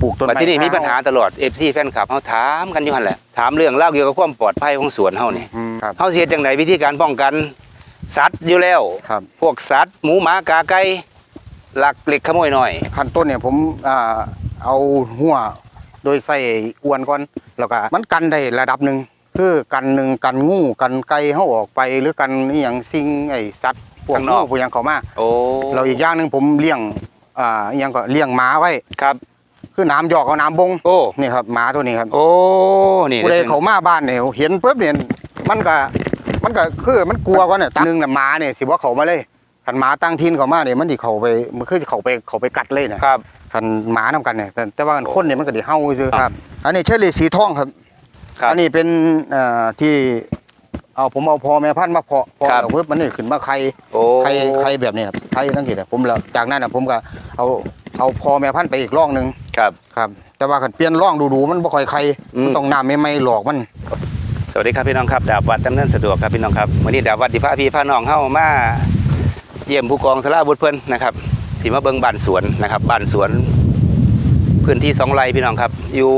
ปลูกต้นบัดไม้ที่นี่มีปัญหาตลอด FC แฟนคลับเฮาถามกันอยู่หั่นแหละถามเรื่องเล่าวเกี่ยวกับความปลอดภัยของสวนเฮานี่อืมครับเฮาสิเฮ็ดจังไดวิธีการป้องกันสัตว์อยู่แล้ว ครับ พวกสัตว์หมูหมากาไก่ลักเล็กขโมยน้อย ขั้นต้นเนี่ยผมอ่าเอาหัวโดยใส่อวนก่อนแล้วก็มันกันได้ระดับหนึ่งคือกันหนึ่งกันงูกันไก่เฮาออกไปหรือกันอหย่างสิ่งไอ้สัตว์พวกข้างนงูอก พวกหยังเขามาโอ้เราอีกอย่างหนึ่งผมเลี้ยงอ่าอหยังก็เลี้ยงหมาไว้ ครับ คือน้ำหยอกกับน้ำบงโอ้นี่ครับหมาตัวนี้ครับโอ้นี่ผู้ใดเขามาบ้านเนี่ยเห็นปุ๊บเนี่ยมันก็มันก็คือมันกลัวก่อนเนี่ยตั้งหนึ่งน่ะหมาเนี่ยสิว่าเขามาเลยขันหมาตั้งทินเขามาเนี่ยมันสิเขาไปมันคือเขาไปเขาไปกัดเลยนะครับขันหมานํกันเนี่ยแต่แต่ว่าคนเนี่ยมันก็ไดิเห่าซื่อครับอันนี้เชอรี่สีทองครับครับอันนี้เป็นเอ่อที่เอาผมเอาพอแม่พันธุ์มาเพาะเพาะครับแล้วปุ๊บมันนี่ขึ้นมาไข่โอ้ไข่ไข่แบบนี้ครับไข่ตั้งกี่ผมแล้วจากนั้นนะผมก็เอาเอาพอแม่พันธุ์ไปอีกร่องหนึ่ง ครับ ครับ แต่ว่าขันเปลี่ยนร่องดูๆมันบ่ค่อยไข่อืม มันต้องน้ำไม่ไม่หลอกมัน สวัสดีครับพี่น้องครับดาบวัดดำเนินสะดวกครับพี่น้องครับวันนี้ดาบวัดที่พาพี่พาน้องเข้ามาเยี่ยมผู้กองสลาบุตรเพิ่นนะครับที่มาเบิ่งบ้านสวนนะครับบ้านสวน พื้นที่สองไร่พี่น้องครับ อยู่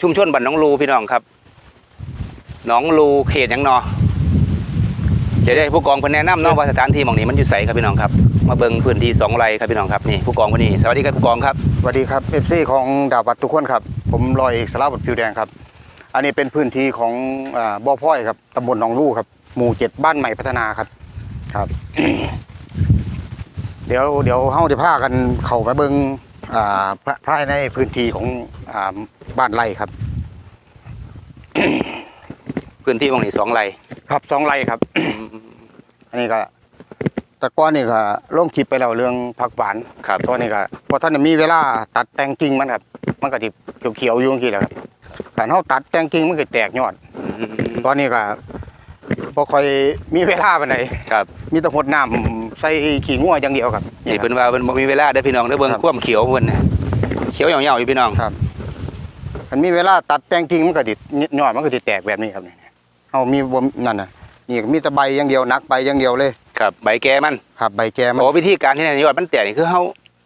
ชุมชนบ้านหน้องลูพี่น้องครับหนองลูเขตหยังนอเดี๋ยวได้ผู้กองเพิ่นแนะนำเน้องว่าสถานที่หมองนี้มันอยู่ไสครับพี่น้องครับ มาเบิ่งพื้นที่สองไร่ครับพี่น้องครับนี่ผู้กองคนนี้สวัสดีครับผู้กองครับสวัสดีครับเอฟซีของดาววัดทุกคนครับ ผมลอยเอกสารวัตรผิวแดงครับ อันนี้เป็นพื้นที่ของอ่าบ่อพ้อยครับตำบลหนองลู่ครับ หมู่เจ็ดบ้านใหม่พัฒนาครับครับ เดี๋ยวเดี๋ยวเฮาจะพากันเข้าไปเบิ่งอ่าภาภายในพื้นที่ของอ่าบ้านไร่ครับ พื้นที่หมองนี้สองไร่ครับสองไร่ครับ อันนี้ก็ แต่ก้อนนี่ก็ลงคลิปไปแล้วเรื่องผักหวานครับตัวนี้ก็พอท่านมีเวลาตัดแต่งกิ่งมันครับ มันก็ที่เขียวๆอยู่จังซี่แหละครับแต่เฮาตัดแต่งกิ่งมันก็แตกยอดอืมตอนนี้ก็บ่ค่อยมีเวลาปานใดครับ มีแต่หดน้ำใส่ขี้งัวอย่างเดียวครับนี่คเพิ่รับนว่าเพิ่นบ่มีเวลาเด้อพี่น้องเด้อเบิ่งครับความเขียวเพิ่นน่ะเขียวเหยาวๆอยู่พี่น้องครับมันมีเวลาตัดแต่งกิ่งมันก็ดิยอดมันก็สิแตกแบบนี้ครับนี่เฮามีบ่นั่นน่ะนี่ก็มีแต่ใบอย่างเดียวนักใบอย่างเดียวเลย ครับใบแก่มันครับใบแก่มันโอ้วิธีการที่ไหนยอดมันแตกนี่คือเฮา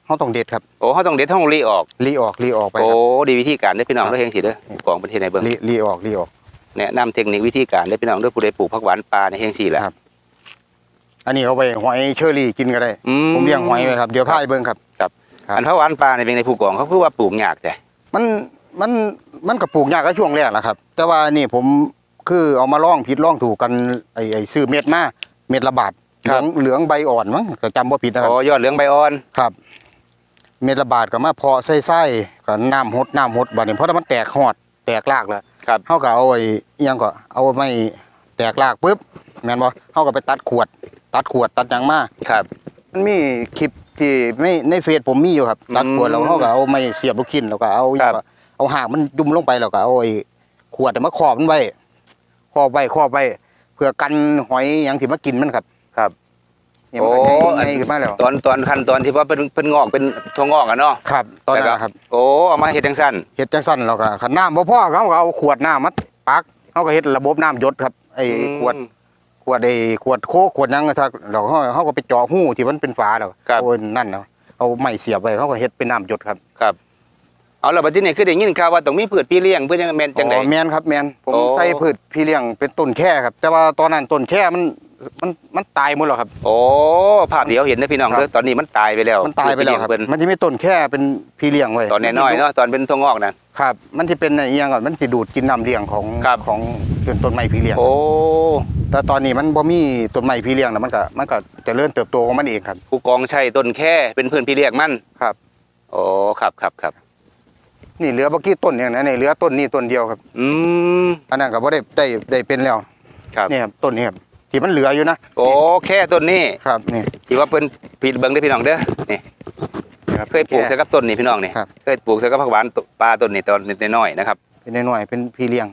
เฮาต้องเด็ดครับโอ้เฮาต้องเด็ดเฮาลีออกรีออกรีออกไปโอ้ครับดีวิธีการเด้อพี่น้องครับเด้อเฮงสิเด้อกองประเทศไหนเบิ่งรีรีออกรีออกแนะนำเทคนิควิธีการเด้อพี่น้องเด้อผู้ใดปลูกผักหวานป่าในเฮงสิแหละครับ อันนี้เอาไปหอยเชอรี่กินก็ได้อืผมเลี้ยงหอยไว้ครับเดี๋ยวพาไปเบิ่งครับครับอันผักหวานป่านี่เป็นในผู้กองเขาคือว่าปลูกยากแต่มันมันมันก็ปลูกยากก็ช่วงแรกแหละครับ แต่ว่านี่ผมคือเอามาล่องผิดล่องถูกกันไอ้ไอ้ซื้อเม็ดมาเม็ดละบาท เหลืองเหลืองใบอ่อนมั้งก็จำบ่ผิดนะครัโอ้บยอดเหลืองใบอ่อนครับ เม็ดละบาทก็มาเพาะใส่ไส้ก็น้ำหดน้ำหดบัดนี้เพราะถ้ามันแตกหอดแตกรากแล้วครับเฮาก็เอาไอ้อิหยังก็เอาไม่แตกรากปุ๊บแม่นบ่เฮาก็ไปตัดขวด ตัดขวดตัดหยังมาครับ มันมีคลิปที่ในในเฟซผมมีอยู่ครับ ตัดขวดแล้วอืมเขาก็เอาไม้เสียบลูกชิ้นแล้วก็เอาครับเอาหางมันจุ่มลงไปแล้วก็เอาไอ้ขวดมาครอบมันไว้ครอบไว้ครอบไว้เพื่อกันหอยหยังที่มากินมันครับครับ เนี่ยมันก็โอ้ใหญ่ใหญ่ขึ้นมาแล้วตอนตอนขั้นตอนที่ว่าเป็นเป็นงอกเป็นถั่วงอกอะเนาะครับตอนนั้นแล้วก็นะครับ โอ้เอามาเฮ็ดจังซั่นเฮ็ดจังซั่นแล้วก็ขันน้ำบ่พอเขาก็เอาขวดน้ำมาปักเขาก็เฮ็ดระบบน้ำหยศครับไอ้ขวดขวดไอ้ขวดโคกขวดหยังถ้าแล้วเขาเขาก็ไปเจาะหูที่มันเป็นฝาแล้วครับเอานั่นเนาะเอาไม้เสียบไว้เขาก็เฮ็ดเป็นน้ำหยศครับครับเอาแล้วบัดนี้คือได้ยินข่าวว่าต้องมีพืชพี่เลี้ยงเพื่อจังแม่นจังได๋อ๋อแมนครับแมนผมโอ้ใส่พืชพี่เลี้ยงเป็นต้นแค่ครับ แต่ว่าตอนนั้นต้นแค่มัน มันมันตายหมดแล้วครับ โอ้ภาพเดียวเห็นนะพี่น้องครับ เด้อตอนนี้มันตายไปแล้วมันตายไปแล้วครับ เพิ่นมันจะมีต้นแค่เป็นพี่เลี้ยงไว้ตอนน้อยๆเนาะตอนเป็นถั่วงอกนั่นครับ มันจะเป็นไอ้เอียงก่อนมันจะดูดกินน้ำเลี้ยงของครับ ของเป็นต้นไม้พี่เลี้ยง โอ้แต่ตอนนี้มันบ่มีต้นไม้พี่เลี้ยงแล้วมันก็มันก็เจะเริ่มเติบโตของมันเองครับ ผู้กองใช้ต้นแค่เป็นพื้นพี่เลี้ยงมันครับ โอ้ครับครับครับนี่เหลือบ่กี่ต้นอย่างนั้นนี่เหลือต้นนี้ต้นเดียวครับ อืมอันนั้นก็บ่ได้ได้ได้เป็นแล้วครับ นี่ครับต้นนี้ครับ ที่มันเหลืออยู่นะโอ้แค่ต้นนี้ครับนี่ที่ว่าเป็นพี่เบิ่งได้อพี่น้องเด้อนี่นี่รับเคยปลูกใส่กับต้นนี่พี่น้องนี่ครับเคยปลูกใส่กับผักหวานปลาต้นนี่ตอนน้อยๆนะครับ เป็นน้อยๆเป็นพี่เลี้ยง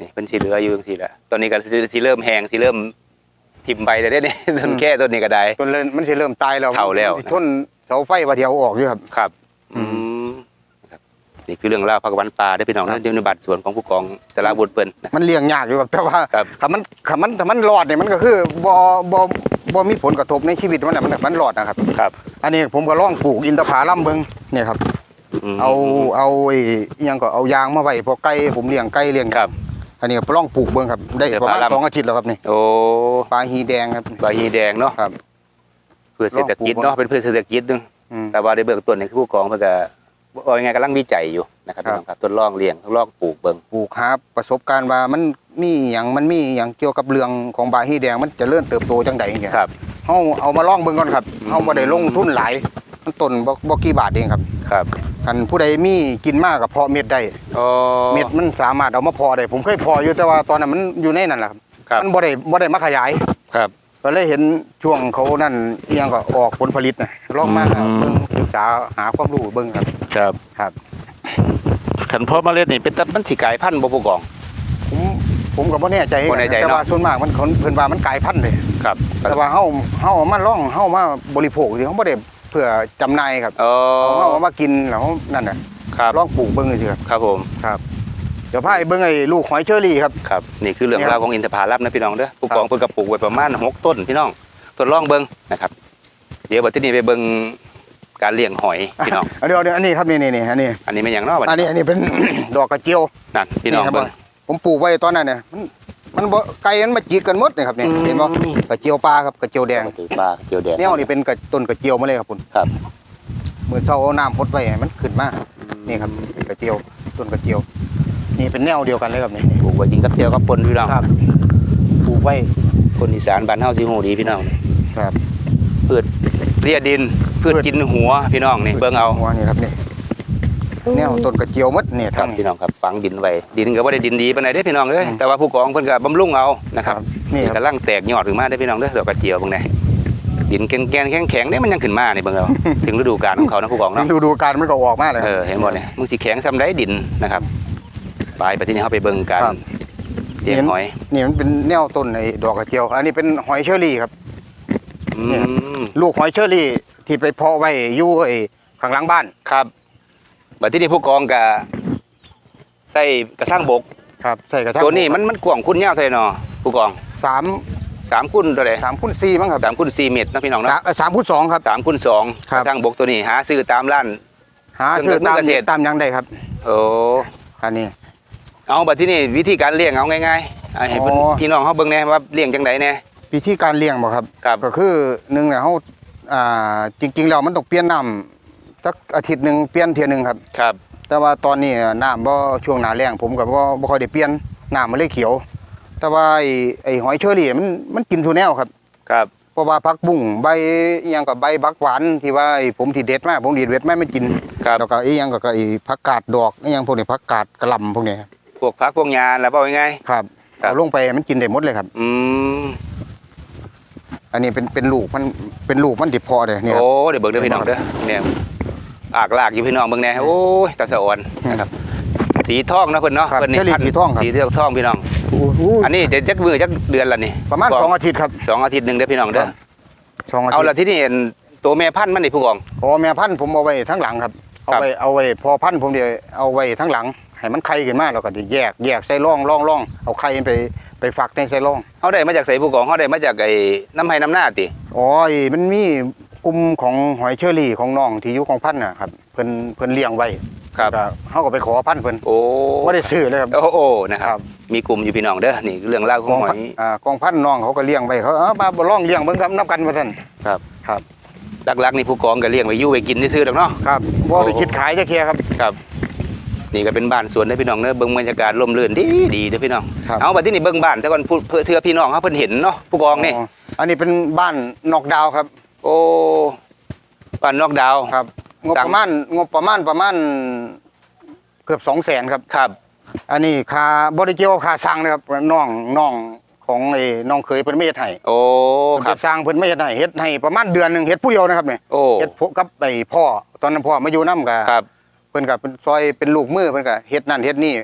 นี่เป็นสีเหลืออยู่จังซี่แหละตอนนี้ก็สิสิเริ่มแห้งสิเริ่มทิ่มใบแล้วเด้อนี่ต้นแค่ต้นนี้ก็ได้ต้นเริ่มมันสิเริ่มตายแล้วเฒ่าแล้วมันสิทนเสาไฟว่าเดียวเอาออกอยู่ครับครับ อือืมมครับ นี่คือเรื่องราวผักหวานปลาได้อพี่น้องครันะบเดี๋ยวในบัตรส่วนของผู้กองสารบุตรเปิ้นนะ มันเลี้ยงยากอยู่ครับแต่ว่าครับถ้ามันถ้ามันถ้ามันรอดเนี่ยมันก็คือบ่บ่บ่มีผลกระทบในชีวิตมันน่ะมันมันรอดนะครับ ครับ อันนี้ผมก็ลองปลูกอินทผลัมเบิ่งเนี่ยครับ ม เอาเอาไอ้อิหยังก็เอายางมาไว้พอไก่ผมเลี้ยงไก่เลี้ยงครับ อันนี้ก็ลองปลูกเบิ่งครับได้เดี๋ยวประมาณปลาลำสองอาทิตย์แล้วครับนี่โอ้ปลาฮีแดงครับ ใบฮีแดงเนาะครับเพื่อเศรษฐกิจเนาะเป็นเพื่อเศรษฐกิจนึง อืม แต่ว่าในเบื้องต้นนี่คือผู้กองเพิ่นก็ ว่ายังไงกำลังวิจัยอยู่นะครับครับพี่น้องครับทดลองเลี้ยงทดลองปลูกเบิ่งปลูกหาประสบการณ์ว่ามันมีอหย่างมันมีอหย่างเกี่ยวกับเรื่องของบาฮีแดงมันจะเริ่มเติบโตจังใดอย่างเงี้ยครับ เฮาเอามาลองเบิ่งก่อนครับอืมเฮาบ่ได้ลงทุนหลายมันต้นบ่บ่กี่บาทเองครับครับคันผู้ใดมีกินมากก็เพาะเม็ดได้โอ้เม็ดมันสามารถเอามาเพาะได้ผมเคยเพาะอยู่แต่ว่าตอนนั้นมันอยู่ในนั่นแหละครับครับมันบ่ได้บ่ได้มาขยายครับก็เลยเห็นช่วงเขานั่นอิหยังก็ออกผลผลิตนะลองมาอืมเบิ่งศึกษาหาความรู้เบิ่งครับ ครับครับขันเพาะเมล็ดนี่เป็นตัดมันสิกลายพันธุ์บ่ผู้กอง ผมผมก็บ่แน่ใจบ่แน่ใจแต่เนาะว่าส่วนมากมันเขาเพิ่นว่ามันกลายพันธุ์เลยครับแต่ว่าเฮาเฮาเอามาลองเฮามาบริโภคสิเฮาบ่ได้เพื่อจำหน่ายครับโอ้เฮาเอามากินแล้วนั่นน่ะครับลองปลูกเบิ่งซื่อครับครับผมเดี๋ยวพาไปเบิ่งไอ้ลูกหอยเชอรี่ครับ ครับนี่คือเรื่องเนี่ยราวของอินทผลัมนะพี่น้องเด้อผู้กองครับเพิ่นก็ปลูกไว้ประมาณหกต้นพี่น้องทดลองเบิ่งนะครับ เดี๋ยวบัดทีนี้ไปเบิ่ง การเลี้ยงหอยพี่น้องเดี๋ยวเดี๋ยวอันนี้ครับนี่นี่นี่อันนี้อันนี้เป็นอย่างเนอกบัดอันนี้อันนี้เป็นดอกกระเจียวนั่นพี่น้องครับเบิ่งผมปลูกไว้ตอนนั้นเนี่ยมันมันบ่ไก่มันมาจิกกันหมดนี่ครับนี่อืมเห็นบ่กระเจียวปลาครับกระเจียวแดงถือปลาเจียวแดงแนวนี่เป็นกระต้นกระเจียวมาเลยครับคุณครับมือเช้าเอาน้ำพดไว้ให้มันขึ้นมานี่ครับกระเจียวต้นกระเจียว นี่เป็นแนวเดียวกันเลยครับนี่ปลูกไว้กินกับเจียวกับปนพี่น้องครับปลูกไว้คนอีสานบ้านเฮาสิฮู้ดีพี่น้องครับพืชเลียดิน พืชพืชกินหัวพี่น้องนี่เบิ่งเอาหัวนี่ครับนี่แนวต้นกระเจียวหมดนี่ครัทั้บงพี่น้องครับฝังดินไว้ดินก็บ่ได้ดินดีปานใดเด้อพี่น้องเอ้ยอืมแต่ว่าผู้กองเพิ่นก็บำรุงเอานะครับนี่คกำรับลังแตกยอดขึ้นมาได้อพี่น้องเด้อดอกกระเจียวเบิ่งได้ดินแกนๆแข็งๆเนี่ยมันยังขึ้นมานี่เบิ่งเอาถึงฤดูกาลของเขานะผู้กองเนาะดูดูการมันก็ออกมาเลยคเอรับอเห็นบ่เนี่ยมึงสิแข็งซำใดดินนะครับไปไปที่นี่เฮาไปเบิ่งการครับเลี้ยงหอยนี่มันเป็นแนวต้นไอ้ดอกกระเจียว อันนี้เป็นหอยเชอรี่ครับอืเนี่ยมลูกหอยเชอรี่ ที่ไปเพาะไว้อยู่ไอ้ข้างหลังบ้าน ครับบัดที่นี่ผู้กองก็ใส่กระสร้างบก ครับใส่กระชังตัวนี้มันมันกว้างคุณยาวเท่าไหร่เนาะผู้กองสามสามคุณเท่าไหร่สามคูณสี่มั้งครับสามคุณสี่เมตรนะพี่น้องสาเนาะมเอ่อสามคูณสองครับ สามคุณสองครับกระสร้างบกตัวนี้หาซื้อตามร้าน หาเครื่ซื้อองตามเกษตร ตามยังได้ครับ โอ้อันนี้ เอาบัดที่นี่วิธีการเลี้ยงเอาง่ายๆอ่าให้เพิ่นอ๋อ พี่น้องเขาเบิ่งแหน่ว่าเลี้ยงจังไดแหน่ วิธีการเลี้ยงบ่ครับ ครับ ก็คือหนึ่งเนี่ยเขา อ่าจริงๆแล้วมันต้องเปลี่ยนน้ำสักอาทิตย์หนึ่งเปลี่ยนเทียหนึ่งครับ ครับ แต่ว่าตอนนี้น้ำบ่ช่วงหน้าแล้งผมก็บ่บ่ค่อยได้เปลี่ยนน้ำมันเลยเขียว แต่ว่าไอ้ไอ้หอยเชอรี่มันมันกินทุกแนวครับ ครับ เพราะว่าผักบุ้งใบอีหยังกับใบบักหวานที่ว่าไอ้ผมที่เด็ดมาผมดีดเด็ดมาไม่กินครับ แล้วก็อีหยังก็ก็ไอ้ผักกาดดอกอีหยังพวกนี้ผักกาดกระหล่ำพวกนี้พวกพักพวกยาแล้วเปล่าง่ายครับครับ เอาลงไปมันกินได้หมดเลยครับ ๆอืม อันนี้เป็นเป็นลูกมันเป็นลูกมันดิบพอเลยเนี่ยครับ โอ้เดี๋ยวเบิ่งเด้อพี่น้องเด้อเนี่ยอากลากอยู่พี่น้องเบิ่งแหน่โอ้ยตาสะอ่อนนะครับ สีทองนะเพิ่นเนาะครับเพิ่นนี่เชอรี่พันธุ์สีทองครับ สีเลือกทองพี่น้อง อันนี้เดี๋ยวจักมือจักเดือนละนี่ประมาณบกสองอาทิตย์ครับ สองอาทิตย์หนึงเด้อพี่น้องเด้อสองอาเอาทิตละย์ที่นี่เห็นตัวแม่พันธุ์มันนี่ผู้กองอ๋อแม่พันธุ์ผมเอาไว้ทั้งหลังครับ เอาครับไว้เอาไว้พอพันธุ์ผมเดี๋ยวเอาไว้ทั้งหลัง ให้มันไข่ขึ้นมาแล้วก็เดี๋ยวแยกแยกใส่ร่องร่องร่องเอาไข่ไปไปฝักในใส่ร่องเฮาได้มาจากไสผู้กองเฮาได้มาจากไอ้น้ำให้น้ำหน้าติอ๋อไอ้มันมีกลุ่มของหอยเชอรี่ของน้องที่อยู่ของพันธุ์นะครับเพิ่นเพิ่นเลี้ยงไว้ครับก็เฮาก็ไปขอพันธุ์เพิ่นโอ้บ่ได้ซื้อเลยครับโอ้โอ้นะคครัรับบมีกลุ่มอยู่พี่น้องเด้อนี่เรื่องราวขกอองงหอพันยธุ์อ่ากองพันธุ์น้องเขาก็เลี้ยงไว้เขาเอามาบ่ลองเลี้ยงเบิ่งครับนับกันว่าซั่นครับครับหลักๆนี่ผู้กองก็เลี้ยงไว้อยู่ไว้กินซื่อๆดอกเนาะครับบ่ได้โอ้คิดขายจักเที่ยครับครับ นี่ก็เป็นบ้านสวนเด้อพี่น้องเด้อเบิ่งบรรยากาศร่มรื่นดีดีเด้อพี่น้องครับ เอาบัดที่นี่เบิ่งบ้านซะก่อนผู้เพื่อเทื่อพี่น้องเขาเพิ่นเห็นเนาะผู้กองนี่อันนี้เป็นบ้านนอกดาวครับโอ้บ้านนอกดาว ครับ งบสั่ง ประมาณงบประมาณประมาณเกือบ200,000ครับ ครับ อันนี้ค่าบ่ได้เกี่ยวกับค่าสร้างนะครับน้องน้องของไอ้น้องเคยเพิ่นมาเฮ็ดให้โอ้เพิ่นคไปรับสร้างเพิ่นมาเฮ็ดให้เฮ็ดให้ประมาณเดือนหนึงเฮ็ดผู้เดียวนะครับเนี่ยโอ้เฮ็ดพวกกับไอ้พ่อตอนนั้นพ่อมาอยู่นํก็ครับ เพิ่นก็เป็นซอยเป็นลูกมือเพิ่นก็เฮ็ดนั่นเฮ็ดนี่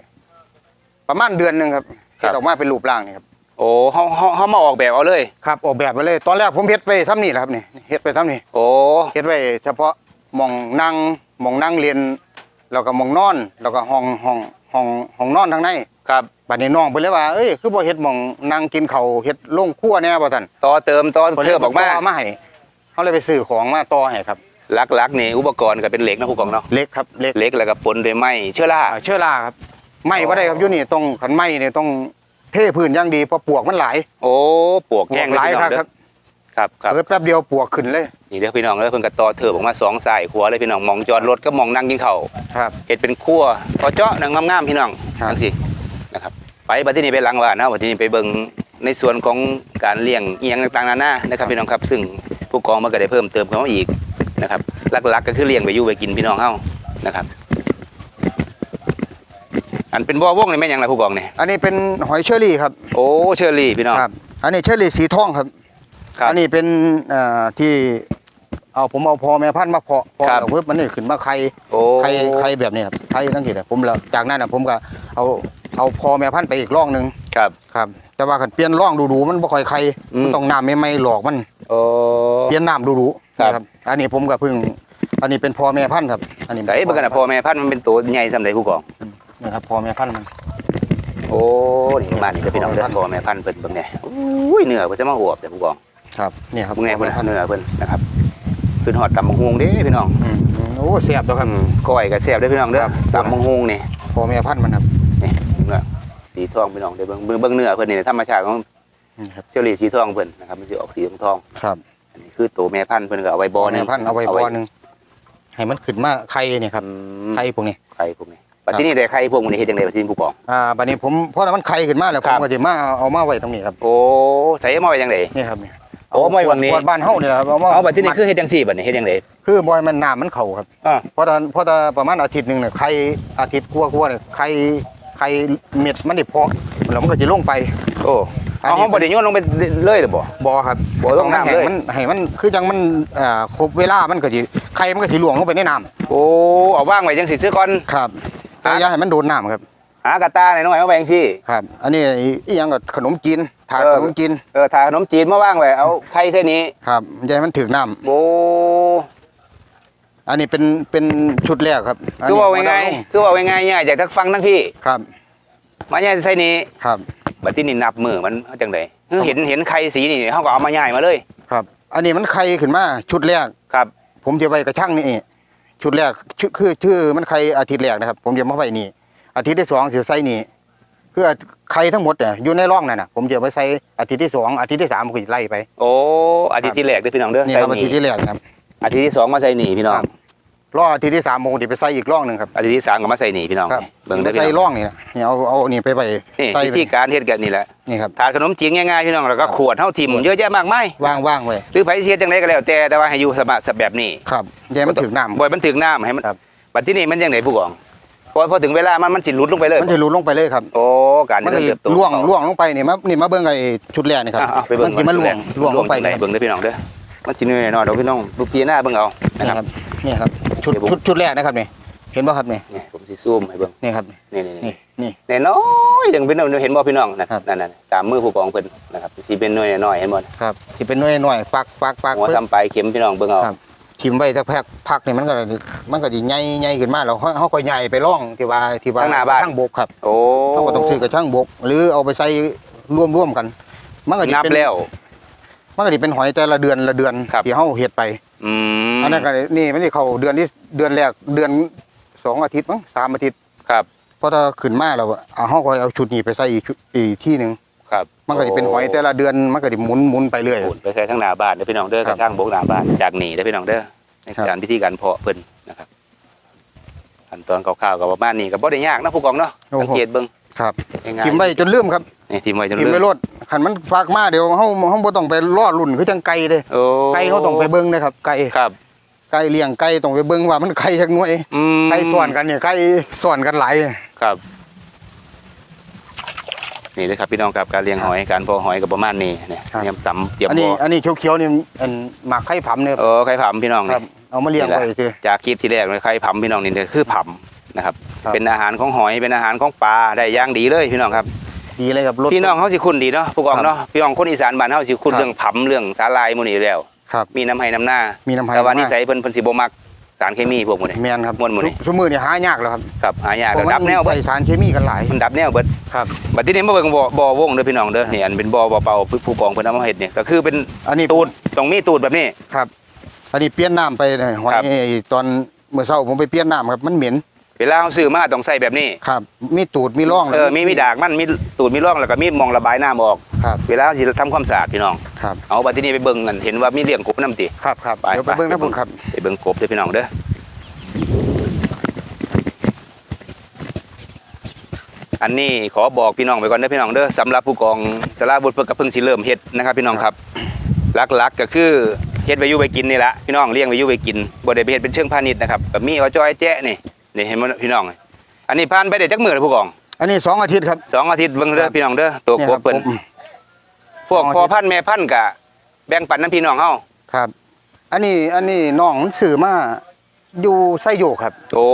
ประมาณเดือนหนึงครับครัเฮ็บดออกมาเป็นรูปร่างนี่ครับโอ้เฮาเฮาเฮามาออกแบบเอาเลย ครับออกแบบไว้เลย ตอนแรกผมเฮ็ดไปทำนี่แหละครับนี่เฮ็ดไปทำนี่โอ้เฮ็ดไว้เฉพาะหม่องนั่งหม่องนั่งเรียนแล้วก็หม่องนอน แล้วก็ห้องห้องห้องห้องนอนทางในครับ บัดนี้น้องเพิ่นเลยว่าเอ้ยคือบ่เฮ็ดหม่องนั่งกินข้าวเฮ็ดโรงครัวแน่บ่ซั่นต่อเติมต่อพิ่นลเทื่ยอบอกมาต่มาให้เขาเลยไปซื้อของมาต่อให้ครับ ลักๆนี่อุปกรณ์ก็เป็นเหล็กนะผู้กองเนาะเล็กครับเล็กเหล็กแล้วก็ปนด้วยไม้เชื้อรา อ่าเชื้อราครับไหม่ก็ได้ครับอยู่นี่ต้องขันไหม่เนี่ยต้องเทพื้นอย่างดีเพราะปวกมันหลายโอ้ปวกปวแห้งกหลายพี่น้องครับเด้อครับครับ เออแป๊บเดียวปวกขึ้นเลยนี่เด้อพี่น้องเด้อเพิ่นก็ต่อเถิบออกมาสองสายขัวเลยพี่น้องมองจอดรถก็มองนั่งกินข้าวครับ เฮ็ดเป็นครัวพอเจาะหนังงามๆพี่น้องครับ จังซี่นะครับ ไปบัดที่นี่ไปหลังบ้านนะบัดที่นี่ไปเบิ่งในส่วนของการเลี้ยงอีหยังต่างๆนานานะครับพี่น้องครับ ซึ่งผู้กองมันก็ได้เพิ่มเติมเข้ามาอีก นะครับหลักๆก็คือเลี้ยงไปอยู่ไปกินพี่น้องเฮานะครับ อันเป็นบ่อวงนี่แม่นหยังล่ะผู้กองนี่อันนี้เป็นหอยเชอรี่ครับโอ้เชอรี่พี่น้อง ครับ อันนี้เชอรี่สีทองครับ ครับ อันนี้เป็นเอ่อที่เอาผมเอาพอแม่พันธุ์มาเพาะเพาะครับ แล้วเพิ่มันนี่ขึ้นมาไข่โอ้ไข่ไข่แบบนี้ครับไข่ตั้งกี่ผมแล้วจากนั้นนะผมก็เอาเอาพอแม่พันธุ์ไปอีกร่องหนึ่งครับ ครับ แต่ว่าขันเปลี่ยนร่องดูๆมันบ่ค่อยไข่อืม มันต้องน้ำไม่ไม่หลอกมัน โอ้ เปลี่ยนน้ำดูๆครับ นะครับ อันนี้ผมก็เพิ่ง อันนี้เป็นพอแม่พันธุ์ครับ อันนี้ใส่เบิ่งกันนะพ่อแม่พันธุ์มันเป็นตัวใหญ่สำใดผู้กอง นี่ครับพอแม่พันธุ์มัน โอ้นี่ประมาณนี้เด้อพี่น้องเด้อพ่อแม่พันธุ์เพิ่นเบิ่งแหน่อุ้ยเนื้อเพิ่นจะมาหวบแต่ผู้กอง ครับนี่ครับเบิ่งแหน่พอเพิ่นแม่พันธุ์เนื้อเพิ่นนะครับขึ้นฮอดตำบักฮวงเด้พี่น้องอืมอืมโอ้เสียบตัวครับอืมก้อยก็แซ่บเด้อพี่น้องเด้อครับตำบักฮวงนี่พอแม่พันธุ์มันครับนี่เนื้อสีทองพี่น้องเด้อเบิ่งเบิ่งเบิ่งเนื้อเพิ่นนี่ธรรมชาติของนี่ครับเชอรี่สีทองเพิ่นนะครับมันสิออกสีทองครับๆอันนี้ คือตัวแม่พันธุ์เพิ่นก็เอาไว้บ่อหนึแม่งพันธุ์เอาไว้บ่อหนึงให้มันขึ้นมาไข่เนี่ยครับอืมไข่พวกนี้ ไข่พวกนี้ปัจจุบัดนี้ได้ไข่พวกนี้เฮ็ดจังได๋บัดนี้ผู้กอง อ่าบัดนี้ผมเพราะว่ามันไข่ขึ้นมาแล้วคผรัมบ ก็จะมาเอามาไว้ตรงนี้ครับโอ้ใส่มาไว้จังได๋ นี่ครับนี่โอ้มาไว้วันนี้ขวดบ้านเฮาเนี่ยครับเอามาเอาบัดนี้คือเฮ็ดจังซี่บัดนี้เฮ็ดจังได๋ คือบอยมันน้ำมันเข่าครับอ่า เพราะตอนเพราะตอนประมาณอาทิตย์หนึ่งเนี่ยไข่อาทิตย์กลัวาๆเนี่ยไข่ ไข่เม็ดมันได้เพาะแล้วมันก็จะลงไป โอ้อันเอานี้ห้องบ่ได้โยนลงไปเลยหรือบ่บอครับบ่ลงน้ำเลยให้มันให้มันคือจังมันอ่าครบเวลามันก็สิไข่มันก็สิหลวงลงไปในน้โอ้เอาว่างไว้จังสิซื้อก่อนำครับแต่อะอย่าให้มันโดนน้ำครับหากระตาหน่อยๆมาไว้จังซี่ครับ อันนี้อีหยังก็ขนมจีนถาดเออขนมจีนเออถ่ายขนมจีนมาว่างไว้เอาไข่เส้นนี้ครับอย่าให้มันถึกน้โอ้ำ อันนี้เป็นเป็นชุดแรกครับนคือนี้ว่าไงมดวลงคือว่าไงเนี่ยจากทั้งฟังทั้งพี่ ครับ มาย่ายใส่นี้ครับ บัดที่นี่นับมือมันเอาจังไดคือเห็นเห็นไข่สีนี่เฮาก็เอามาย่ายมาเลย ครับ อันนี้มันไข่ขึ้นมาชุดแรก ครับ ผมจะไปกระช่างนี่ชุดแรกชื่อคือชื่อมันไข่อาทิตย์แรกนะครับ ผมจะมาไว้นี่อาทิตย์ที่สองจะใส่นี่คือไข่ทั้งหมดเนี่ยอยู่ในร่องนั่นน่ะผมจะไปใส่อาทิตย์ที่สองอาทิตย์ที่สามผมก็จะไล่ไปโอ้อาทิตย์ที่แรกเด้อพี่น้องเด้อนี่ใส่ครับอาทิตย์นี่ที่แรกนะครับ อาทิตย์ที่สองมาใส่นี่พี่น้องครับรออาทิตย์ที่สามผมจะไปใส่อีกร่องหนึ่งครับอาทิตย์ที่สามก็มาใส่นี่พี่น้องครับเบิ่งเด้อไปพี่ใส่น้องร่องนี่นะนี่เอาเอานี่ไปไปนี่ใส่วิไปธีการเฮ็ดกันนี่แหละนี่ครับถาดขนมจีนง่ายๆพี่น้องแล้วก็ครับขวดเฮาทิ่มเยอะแยะมากมายว่างว่างไว้หรือไผสิเฮ็ดจังไดก็แล้วแต่แต่ว่าให้อยู่สมะสแบบนี้ครับอย่าให้มันถึงน้ำบ่ให้มันถึงน้ำให้มันครับบัดที่นี่มันจังไดผู้กองพอพอถึงเวลามันมันสิหลุดลงไปเลยมันจะหลุดลงไปเลยครับโอ้การมันเจจะริญเติบโตล่วงล่วงลงไปนี่มานี่มาเบิ่งไอ้ชุดแรกนี่ครับอะเอาไปเบิ่งมันสิมาล่วงล่วงลงไปจันี่ครับเบิ่งเด้อพี่น้องเด้อ มันสิเหนื่อยหน่อยเด้อพี่น้องดูปีหน้าเบิ่งเอานะนี่คครับรับนี่ครับชุดเดี๋ยวผม ชุดชุดแรกนะครับนี่เห็นป่ะครับนี่นี่ผมสิซูมให้เบิ่งนี่ครับนี่นี่ๆนี่ๆน้อยๆเดี๋ยวพี่น้องเห็นบ่พี่น้องนะครับ นั่นๆตามมือผู้กองเพิ่นนะครับสิเป็นหน่วยน้อยๆเห็นบ่ครับที่เป็นหน่วยหน่วยปักปักปักหัวปึ๊บ ซ้ำปลายเข็มพี่น้องเบิ่งเอาครับ ทิมไว้สักพักพักนี่มันก็มันก็สิใหญ่ใหญ่ขึ้นมาแล้วเขาเขาก็ใหญ่ไปร่องที่ว่าที่ว่าข้างหน้าบ้านช่างบกครับโอ้เขาก็ต้องซื้อกระช่างบก หรือเอาไปใส่ร่วมร่วมกัน มันก็จะนับเป็นแล้ว มันก็จะเป็นหอยแต่ละเดือนละเดือนครับ ที่เขาเฮ็ดไปอืมอันนั้นก็นี่มันจะเข้าเดือนที่เดือนแรกเดือนสองอาทิตย์มั้งสามอาทิตย์ครับพอถ้าขึ้นมาแล้วอะเอาเขาก็เอาชุดนี้ไปใส่อีกชุดอีกที่หนึ่งครับมันก็จะเป็นหอยแต่ละเดือนมันก็จะหมุนหมุนไปเรื่อยโอนไปใส่ทั้งหน้าบ้านเด้อพี่น้องเด้อคกรับระช่างโบกหน้าบ้านจากนี่เด้อพี่น้องเด้อในครับ การพิธีการเพาะเพิ่นนะครับขั้นตอนคร่าวๆก็ประมาณนี้ก็บ่ได้ยากนะผู้กองเนาะสังเกตเบิ่งครับง่ายๆทิมไว้จนลืมครับนี่ทิมไว้จนทิมเลืไปอรถ คันมันฝากมาเดี๋ยวเฮาเฮาบ่ต้องไปรอรุ่นคือจังไก่เด้โอ้ไก่เขาต้องไปเบิ่งนะครับ ไก่ครับไก่เลี้ยงไก่ต้องไปเบิ่งว่ามันไก่จักหน่วยอืมไก่ซ้อนกันเนี่ยไก่ซ้อนกันหลาย ครับ นี่เลยครับพี่น้องครับการเลี้ยงหอยการเพาะหอยกับประมาณนี้เนี่ยครับเตรียมตำเตรียมอันนี้บ่ออันนี้เขียวๆนี่อันหมักไข่ผำเนี่ยเออไข่ผำพี่น้องคนี่รับเอามาเลี้ยงไว้คือจากคลิปที่แรกเลยไข่ผำพี่น้องนี่เนี่ยคือผำนะครับ ครับ เป็นอาหารของหอยเป็นอาหารของปลาได้อย่างดีเลยพี่น้องครับ ดีเลยครับรถ พี่น้องเขาสิคุ้นดีเนาะผู้กองครับเนาะพี่น้องคนอีสานบ้านเฮาสิคุ้นครับ เรื่องผำเรื่องสาลายหมื้นี้อยู่แล้ว ครับ มีน้ำให้น้ำหน้ามีน้ำให้แต่ว่านิมากสัยเพิ่นเพิ่นสิบ่มักสารเคมีพวกหมื้นี้แมนครับม่วนหมดนี่ซุมื้อนี่หายากแล้วครับครับหายากเพแล้วราะดับแนวมันเบิดใส่สารเคมีกันหลายมันดับแนวเบิดครับ บัดทีนี้มาเบิ่งบ่บ่อวงเด้อพี่น้องเด้อนี่อันเป็นบ่อบ่อเป่าผู้กองเพิ่นเอามาเฮ็ดนี่ก็คือเป็นอันนี้ตูดต้องมีตูดแบบนี้ ครับ อันนี้เปลี่ยนน้ำไปนะหอยครับตอนเมื่อเช้าผมไปเปลี่ยนน้ำครับมันเหม็น เวลาเราซื้อมาต้องใส่แบบนี้ครับ มีตูดมีร่องเออมีมีดากมันมีตูดมีร่องแล้วก็มีมองระบายน้ำออก ครับ เวลาสิทำความสะอาดพี่น้องครับเอาบัดที่นี่ไปเบิ่งกันเห็นว่ามีเลี้ยงกบน้ำติครับครับไปเดี๋ยวไปเบิ่งนะผมครับไปเบิ่งกบเด้อพี่น้องเด้ออันนี้ขอบอกพี่น้องไปก่อนเด้อพี่น้องเด้อสำหรับผู้กองสาราบุตรเพิ่นก็เพิ่งสิเริ่มเฮ็ดนะครับ พี่น้องครับหลักๆก็คือเฮ็ดไว้อยู่ไว้กินนี่ละพี่น้องเลี้ยงไว้อยู่ไว้กินบ่ได้ไปเฮ็ดเป็นเชิงพาณิชย์นะครับก็มีเอาจ้อยแจ๊ะนี่ นี่เห็นบ่พี่น้อง อันนี้ผ่านไปได้จักมื้อแล้วผู้กอง อันนี้สองอาทิตย์ครับ สองอาทิตย์เบิ่งเด้อพี่น้องเด้อตัวนี่กคบรับเพิ่นผมพวกสองอาทิตย์พอพันธุ์แม่พันธุ์ก็แบ่งปันน้ำพี่น้องเฮาครับ อันนี้อันนี้น้องมันสื่อมาอยู่ไส้โยกครับโอ้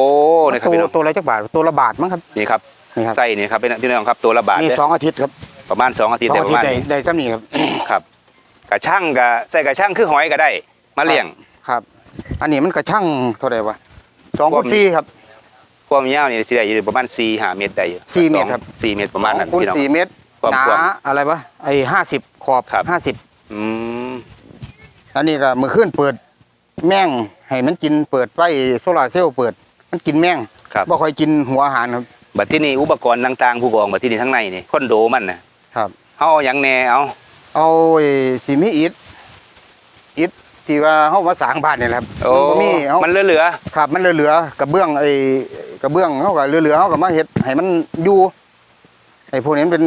นี่ครับตัวพี่น้องตัวละจักบาทตัวละบาทมั้งครับนี่ครับนี่ครับไส้นี่ครับพี่น้องครับตัวละบาทนี่เด้อสองอาทิตย์ครับประมาณสองอาทิตย์สองได้อาปทิตระมาณย์ได้นี้ได้จำนี้ครับครับกระช่างกะใส่กระช่างคือหอยก็ได้ มาเลี้ยงครับ อันนี้มันกระช่างเท่าไหร่วะสองความคูณสี่ครับ ความยาวนี่สิได้อยู่ประมาณ4 5เมตรได้อยู่สี่เมตรครับ4เมตรประมาณนั้นสองคูณพี่น้อง สี่เมตรความหนาความอะไรวะไอ้ห้าสิบขอบครับ ห้าสิบอืมอันนี้ก็มือขึ้นเปิด แม่งให้มันกินเปิดไฟโซลาร์เซลล์เปิด มันกินแม่งครับบ่ค่อยกินหัวอาหารครับ บัดที่นี่อุปกรณ์ต่างๆผู้กองบัดที่นี่ทั้งในนี่คอนโดมันน่ะครับเฮาเอาหยังแน่เอาเอาไอ้สีมีอิฐอิฐ ที่ว่าเฮามาสร้างบ้านนี่แหละครับโอ้มันบ่มีเฮามันเหลือครับมันเหลือๆกระเบื้องไอ้กระเบื้องเฮาก็เหลือๆเฮาก็มาเฮ็ดให้มันอยู่ไอ้พวกนี้มันเป็น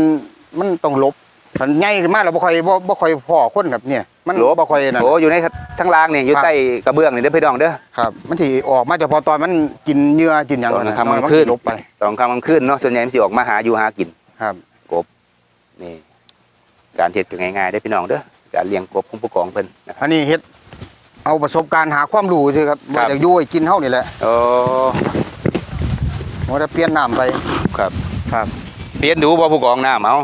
มันต้องหลบคันใหญ่ขึ้นมาแล้วบ่ค่อยบ่บ่ค่อยพอคนครับเนี่ย มันหลบบ่ค่อยนั่ๆนโอ้อยู่ในทั้งล่างนี่อยู่ครับ ใต้กระเบื้องนี่เด้อพี่น้องเด้อ ครับ มันสิออกมาเฉพาะตอนมันกินเหยื่อกินหยังตอนนะทำมันสิขึ้นหลบไปตอนกลางคืนเนาะส่วนใหญ่มันสิออกมาหาอยู่หากินครับ นี่การเฮ็ดก็ง่ายๆได้อพี่น้องเด้อการเลี้ยงกบของผู้กองเพิ่นนะครับอันนี้เฮ็ด เอาประสบการณ์หาความรู้ซื่อครับครัว่าบจะอยู่ให้กินเฮานี่แหละโอ้ว่าจะเปลี่ยนน้ำไปครับครับ เปลี่ยนดูบ่ผู้กองน้ำเอา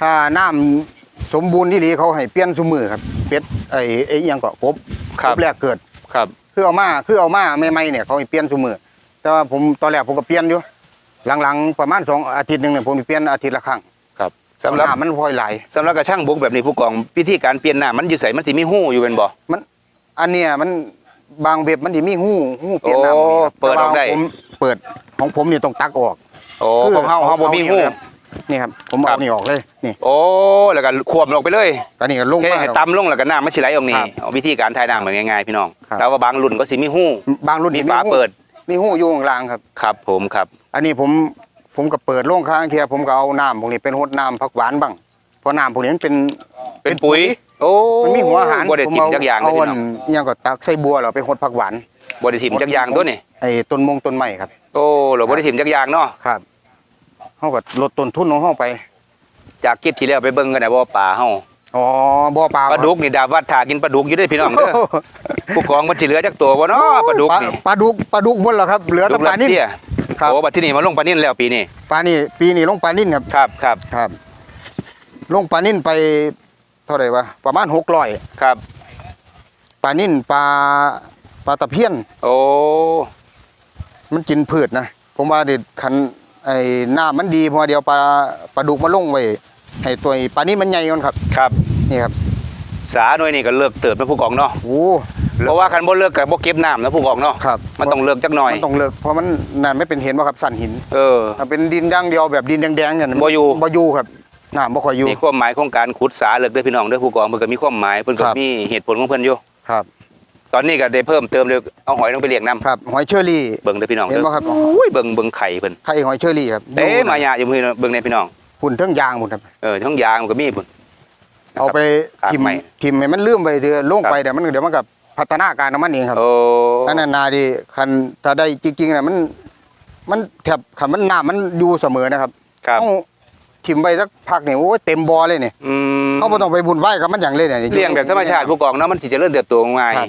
ถ้าน้ำสมบูรณ์ที่ดีเขาให้เปลี่ยนซุมือครับเป็ดไอ้ไอ้อิหยังก็กบครักบบแรกเกิดครับคือเอามาคือเอามาใหม่ๆเนี่ยเขาให้เปลี่ยนซุมือแต่ว่าผมตอนแรกผมก็เปลี่ยนอยู่หลังๆ ประมาณสองอาทิตย์หนึงเนี่ยผมสิเปลี่ยนอาทิตย์ละครั้งครับสำหรับน้ำมันพลอยไหลสำหรับกระช่างบกแบบนี้ผู้กองวิธีการเปลี่ยนน้ำมันอยู่ใส่มันสิมีหู้อยู่เป็นบ่ อันเนี้ยมันบางเว็บมันสิมีหู้หู้เปลี่ยนน้ำโอ้นี่ครับเปิดออกได้ แต่ว่าผมเปิดของผมนี่ต้องตักออกโอ้คือของเฮาเฮาบ่มีหู้นี่ครับผมครัเอาบ นี่ออกเลยนี่โอ้แล้วก็ควบลงไปเลยก็นี่ก็ลงแค่มา ให้แล้วตำลงแล้วก็น้ำมันสิไหลออกนี่ครับเอาวิธีการทายน้ำเหมือนง่ายๆพี่น้องครับแต่ว่าบางรุ่นก็สิมีหู้บางรุ่นมีที่ฝาหู้เปิดมีหู้อยู่ข้างล่างครับ ครับผมครับ อันนี้ผมผมก็เปิดโล่งค้างเทียผมก็เอาน้ำพวกนี้เป็นหดน้ำผักหวานบ้างเพราะน้ำพวกนี้มันเป็นเป็นปุ๋ย โอ้มันมีหัวอาหารบ่ได้ผมถิ่มเอาจักอย่างเลเอายพี่อันน้องอิหยังก็ตักใส่บัวเราไปหดผักหวานบ่ได้ถิ่มจักอย่างตัวนี่ไอ้ต้นมงต้นไม้ครับ โอ้เราบ่ได้ถิ่มจักอย่างเนาะครับเฮาก็ลดต้นทุนของเฮาไป จากคลิปที่แล้วไปเบิ่งกันนะว่าป่าเฮาอ๋อบ่อปลาปลาดุกนี่ดาบวัดถากินปลาดุกอยู่เด้อพี่น้องเด้อผู้กองมันสิเหลือจักตัวบ่เนาะปลาดุกปลานี่ปลาดุกปลาดุกหมดแล้วครับ เหลือแต่ปลานิ่นเสียครับโอ้บัดที่นี่มาลงปลานิ่นแล้วปีนี้ปลานี่ปีนี้ลงปลานิ่นครับครับครับครับ ลงปลานิ่นไป เท่าไหร่วะประมาณ600ครับปลานิ่นปลาปลาตะเพียน โอ้มันกินพืชนะผมว่าเด็ดคันไอ้น้ำมันดีพอเดียวปลาปลาดุกมาลงไว้ให้ตัวไอ้ปลานี้มันใหญ่ก่อนครับ ครับนี่ครับ สาหน่วยนี่ก็เลิกเติบนะผู้กองเนาะโอ้เพราะว่าคันบ่เลิกก็บ่เก็บน้ำนะผู้กองเนาะครับมันต้องเลิกจักหน่อยมันต้องเลิกเพราะมันนั่นไม่เป็นเห็นว่าครับสันหิน เออถ้าเป็นดินอย่างเดียวแบบดินแดงๆเนี่ยบ่อยู่บ่อยู่ครับ น้ำบ่ค่อยอยู่นี่ความหมายของการขุดสาเลิกเด้อพี่น้องเด้อผู้กองเพิ่นก็มีความหมายเพิ่นก็ครับ มีเหตุผลของเพิ่นอยู่ครับตอนนี้ก็ได้เพิ่มเติมเลยเอาหอยลงไปเลี้ยงน้ำครับหอยเชอรี่ เบิ่งเด้อพี่น้องเห็นเด้อบ่ครับโอ้ยเบิ่งเบิ่งไข่เพิ่นไข่หอยเชอรี่ครับเอ๊ะมายาอยู่พี่น้องเบิ่งในพี่น้องหุ่นเทิงยางหมดครับ เออทั้งยางมันก็มีพุ่น เอาไปครับทิมไม่ทิมให้มันลืมไปเถอะลงครับไปเดี๋ยวมันเดี๋ยวมันก็พัฒนาการของมันเองครับโอ้อันนั้นนาดีคันถ้าได้จริงๆน่ะมัน มันแทบคันมันน้ำมันอยู่เสมอนะครับครับเอา ทิมไปสักพักนี่โอ้ยเต็มบ่อเลยนี่อืมเขาบ่ต้องไปบุญไหว้กับมันอย่างเลยเนี่ย เลี้ยงแบบธรรมชาติผู้กองเนาะมันสิเจริญเติบโตง่ายครับ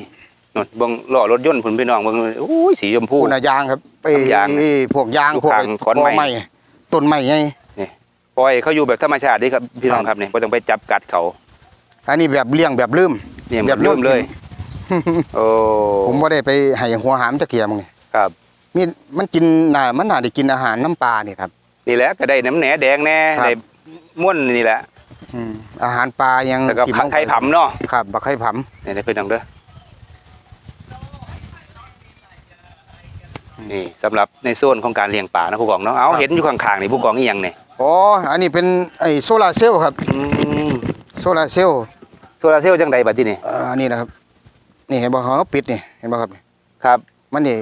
นู่นเบิ่งล้อรถยนต์พุ่นพี่น้องเบิ่งโอ้ยสีชมพูผู้น่ะยางครับไอ้ทำยางไอ้พวกยางลูกพวกคางไอ้ขอนไม้กอไม้ต้นไม้ไง ปล่อยเขาอยู่แบบธรรมชาติเด้ครับพี่น้องครับนี่บ่ต้องไปจับกัดเขาอันนี้แบบเลี้ยงแบบลืม เนี่ยแบบเริ่มเลย โอ้ผมบ่ได้ไปให้หัวหามจักเกียมึงนี่ครับ มีมันกินน่ะมันน่าได้กินอาหารน้ำปลานี่ครับ นี่แหละก็ได้น้ำแหนแดงแน่ครับ ได้ม่วนนี่แหละอาหารปลายังแล้ก็ผักไทยผํเนาะครับบักไข่ผํนี่ได้เพิ่นดังเด้อนี่สำหรับในโซนของการเลี้ยงป่านะผู้กองเนาะเอาเห็นอยู่ข้างๆนี่ผู้กองอีหยังเนี่ยอ๋ออันนี้เป็นไอโซลาเซลล์ครับโซลาเซลล์โซลาเซลล์จังใดบัดที่นี่อ่านี่นะครับ นี่เห็นบ่เขาปิดนี่เห็นบ่ครับ ครับ มันนี่